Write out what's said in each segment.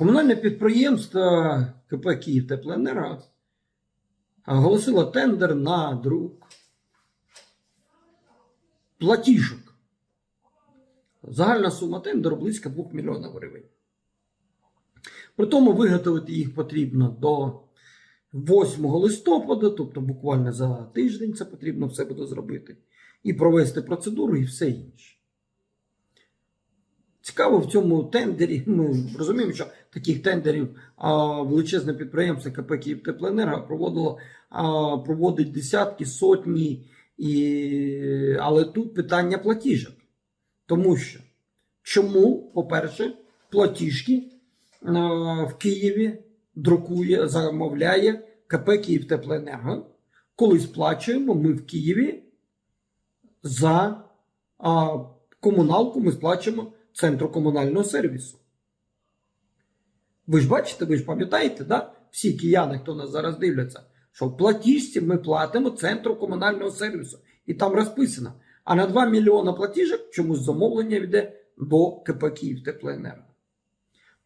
Комунальне підприємство КП Київ Теплоенерго оголосило тендер на друк платіжок. Загальна сума тендеру близько 2 мільйонів гривень. При тому виготовити їх потрібно до 8 листопада, тобто буквально за тиждень це потрібно все буде зробити, і провести процедуру і все інше. Цікаво в цьому тендері. Ми розуміємо, що таких тендерів а, величезне підприємство КП «Київтеплоенерго» проводило, а, проводить десятки, сотні, і... але тут питання платіжок. Тому що чому, по-перше, платіжки а, в Києві друкує, замовляє КП «Київтеплоенерго», коли сплачуємо ми в Києві за а, комуналку, ми сплачуємо центру комунального сервісу. Ви ж бачите, ви ж пам'ятаєте, да? всі кияни, хто нас зараз дивляться, що в платіжці ми платимо центру комунального сервісу. І там розписано. А на 2 мільйони платіжок чомусь замовлення йде до КП Київ Теплоенерго.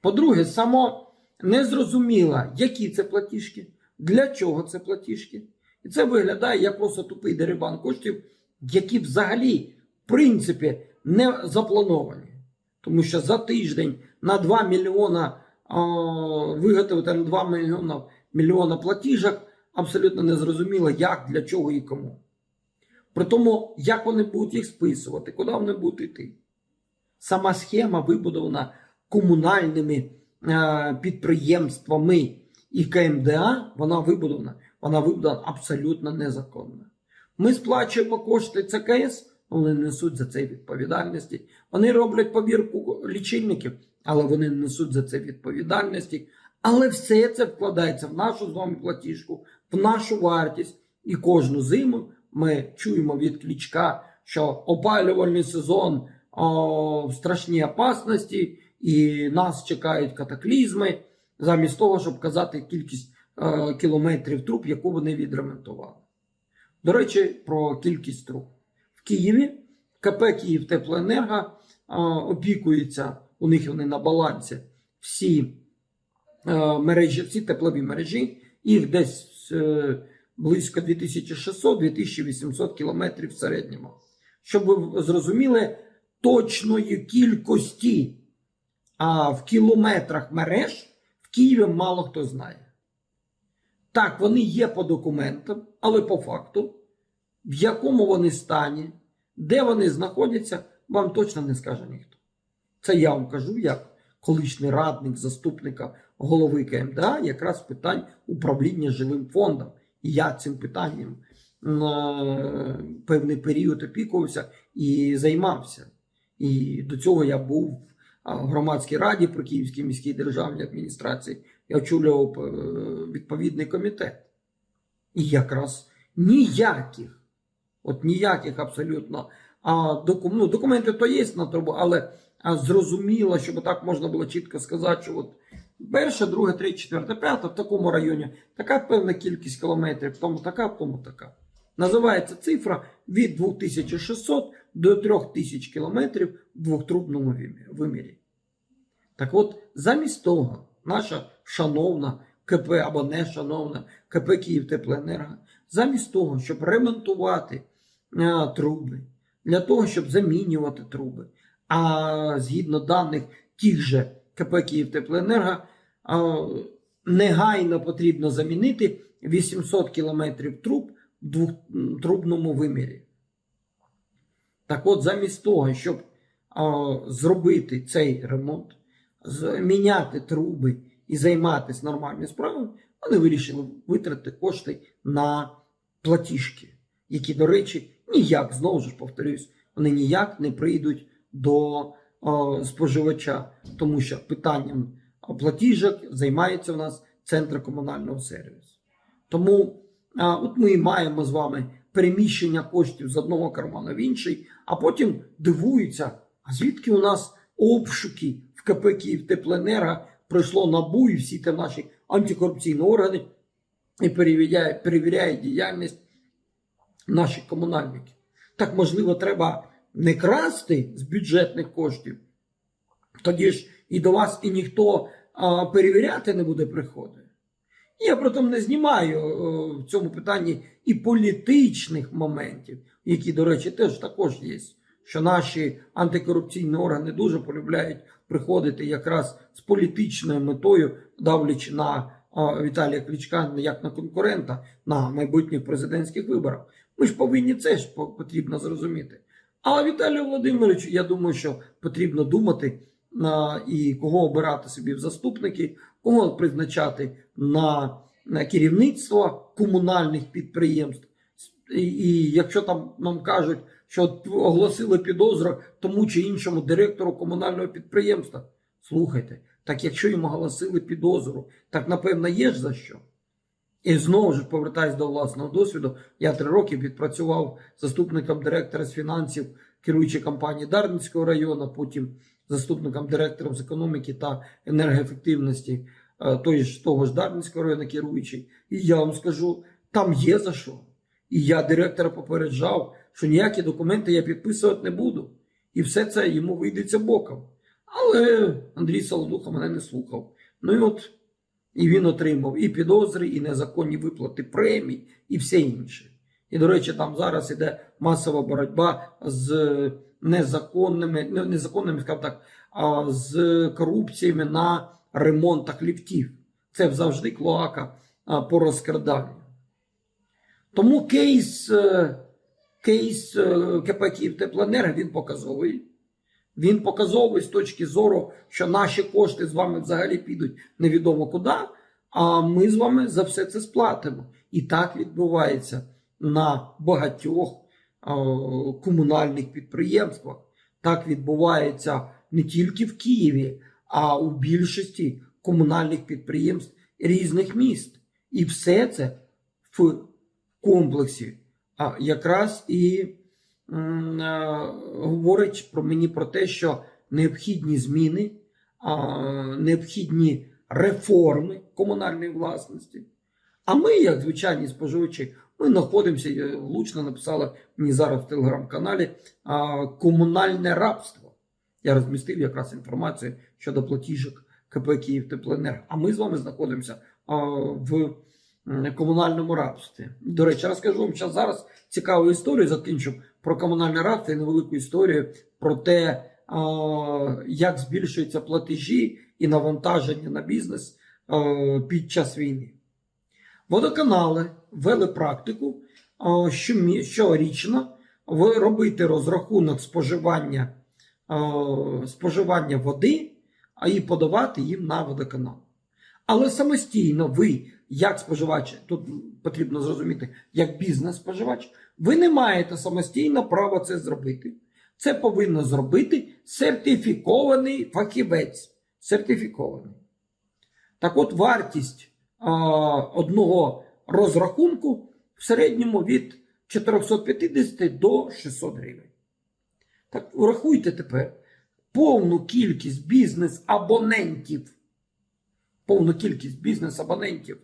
По-друге, само не зрозуміло, які це платіжки, для чого це платіжки. І це виглядає як просто тупий дерибан коштів, які взагалі, в принципі, не заплановані. Тому що за тиждень на 2 мільйона виготовити на 2 мільйона, мільйона платіжок абсолютно не зрозуміло, як, для чого і кому. При тому, як вони будуть їх списувати, куди вони будуть йти. Сама схема вибудована комунальними е, підприємствами і КМДА, вона вибудована, вона вибудована абсолютно незаконно. Ми сплачуємо кошти ЦКС, вони несуть за це відповідальності. Вони роблять повірку лічильників, але вони не несуть за це відповідальності. Але все це вкладається в нашу з вами платіжку, в нашу вартість. І кожну зиму ми чуємо від клічка, що опалювальний сезон о, страшній опасності, і нас чекають катаклізми, замість того, щоб казати кількість е, кілометрів труб, яку вони відремонтували. До речі, про кількість труб. В Києві КП «Київтеплоенерго» а, опікується, у них вони на балансі всі е, мережі, всі теплові мережі, їх десь е, близько 2600-2800 кілометрів в середньому. Щоб ви зрозуміли точної кількості а, в кілометрах мереж в Києві мало хто знає. Так, вони є по документам, але по факту, в якому вони стані, де вони знаходяться, вам точно не скаже ніхто. Це я вам кажу як колишній радник заступника голови КМДА, якраз питань управління жилим фондом. І я цим питанням на певний період опікувався і займався. І до цього я був в громадській раді при Київській міській державній адміністрації. Я очолював е, відповідний комітет. І якраз ніяких, от ніяких абсолютно а, доку, ну, документи то є на трубу, але а, зрозуміло, щоб так можна було чітко сказати, що от перше, друге, третє, четверте, п'яте в такому районі така певна кількість кілометрів, тому така, в тому така. Називається цифра від 2600 до 3000 кілометрів в двохтрубному вимірі-. Так от, замість того, наша шановна КП або не шановна КП Київтеплоенерго, замість того, щоб ремонтувати труби, для того, щоб замінювати труби, а згідно даних тих же КП Київтеплоенерго, а, негайно потрібно замінити 800 кілометрів труб в двохтрубному вимірі. Так от, замість того, щоб зробити цей ремонт, міняти труби і займатися нормальною справою, вони вирішили витратити кошти на платіжки, які, до речі, ніяк, знову ж повторюсь, вони ніяк не прийдуть до е, споживача, тому що питанням платіжок займається у нас центр комунального сервісу. Тому а, от ми маємо з вами переміщення коштів з одного кармана в інший, а потім дивуються, а звідки у нас обшуки в КП Київтеплоенерго пройшло НАБУ і всі там наші антикорупційні органи і перевіряє, перевіряє діяльність наших комунальників. Так, можливо, треба не красти з бюджетних коштів. Тоді ж і до вас і ніхто а, перевіряти не буде приходу. Я притом не знімаю е, в цьому питанні і політичних моментів, які, до речі, теж також є. Що наші антикорупційні органи дуже полюбляють приходити якраз з політичною метою, давлячи на а, Віталія Кличка як на конкурента на майбутніх президентських виборах. Ми ж повинні це ж потрібно зрозуміти. А Віталію Володимировичу, я думаю, що потрібно думати на і кого обирати собі в заступники, кого призначати на, на керівництво комунальних підприємств. І, і якщо там нам кажуть, що оголосили підозру тому чи іншому директору комунального підприємства, слухайте, так якщо їм оголосили підозру, так напевно є ж за що. І знову ж повертаюсь до власного досвіду. Я три роки відпрацював заступником директора з фінансів керуючої компанії Дарницького району, потім заступником директора з економіки та енергоефективності е, того ж Дарницького району керуючий. І я вам скажу, там є за що. І я директора попереджав, що ніякі документи я підписувати не буду. І все це йому вийдеться боком. Але Андрій Солодуха мене не слухав. Ну і от і він отримав і підозри, і незаконні виплати премій, і все інше. І, до речі, там зараз іде масова боротьба з незаконними, не незаконними, скажімо так, а з корупціями на ремонтах ліфтів. Це завжди клоака по розкраданню. Тому кейс, е, кейс е, КП «Київтеплоенерго» він показовий. Він показовий з точки зору, що наші кошти з вами взагалі підуть невідомо куди, а ми з вами за все це сплатимо. І так відбувається на багатьох комунальних підприємствах. Так відбувається не тільки в Києві, а у більшості комунальних підприємств різних міст. І все це в комплексі а якраз і говорить про мені про те, що необхідні зміни, необхідні реформи комунальної власності. А ми, як звичайні споживачі, ми знаходимося, е, влучно написала мені зараз в телеграм-каналі комунальне рабство. Я розмістив якраз інформацію щодо платіжок КП «Київтеплоенерго». А ми з вами знаходимося в комунальному рабстві. До речі, розкажу вам зараз цікаву історію закінчу про комунальне рабство і невелику історію про те, як збільшуються платежі і навантаження на бізнес під час війни. Водоканали ввели практику щорічно робити розрахунок споживання, споживання води, і подавати їм на водоканал. Але самостійно ви, як споживач, тут потрібно зрозуміти, як бізнес-споживач, ви не маєте самостійно права це зробити. Це повинно зробити сертифікований фахівець. Сертифікований. Так от вартість а, одного розрахунку в середньому від 450 до 600 гривень. Так врахуйте тепер повну кількість бізнес-абонентів. Повну кількість бізнес-абонентів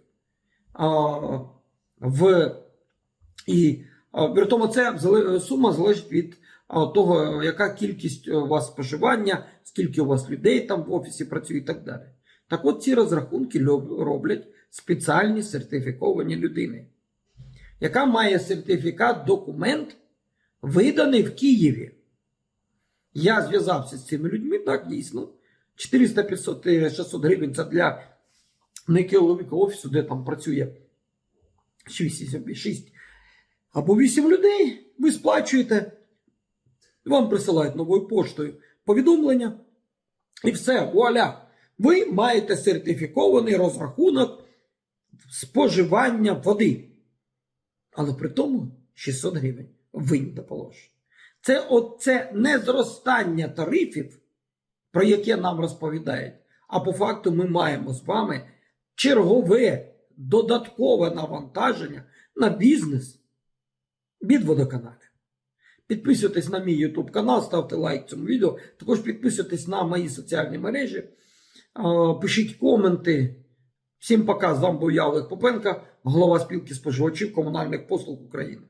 в і при тому це сума залежить від того, яка кількість у вас споживання, скільки у вас людей там в офісі працює і так далі. Так от ці розрахунки роблять спеціальні сертифіковані людини, яка має сертифікат, документ, виданий в Києві. Я зв'язався з цими людьми, так, дійсно. 400-500-600 гривень це для некіловика офісу, де там працює 6, 6 або 8 людей. Ви сплачуєте, вам присилають новою поштою повідомлення, і все, вуаля. Ви маєте сертифікований розрахунок споживання води. Але при тому 600 гривень винні положення. Це оце не зростання тарифів, про яке нам розповідають. А по факту ми маємо з вами чергове додаткове навантаження на бізнес від водоканалів. Підписуйтесь на мій YouTube канал, ставте лайк цьому відео. Також підписуйтесь на мої соціальні мережі, пишіть коменти. Всім пока, з вами був я Олег Попенка, голова спілки споживачів комунальних послуг України.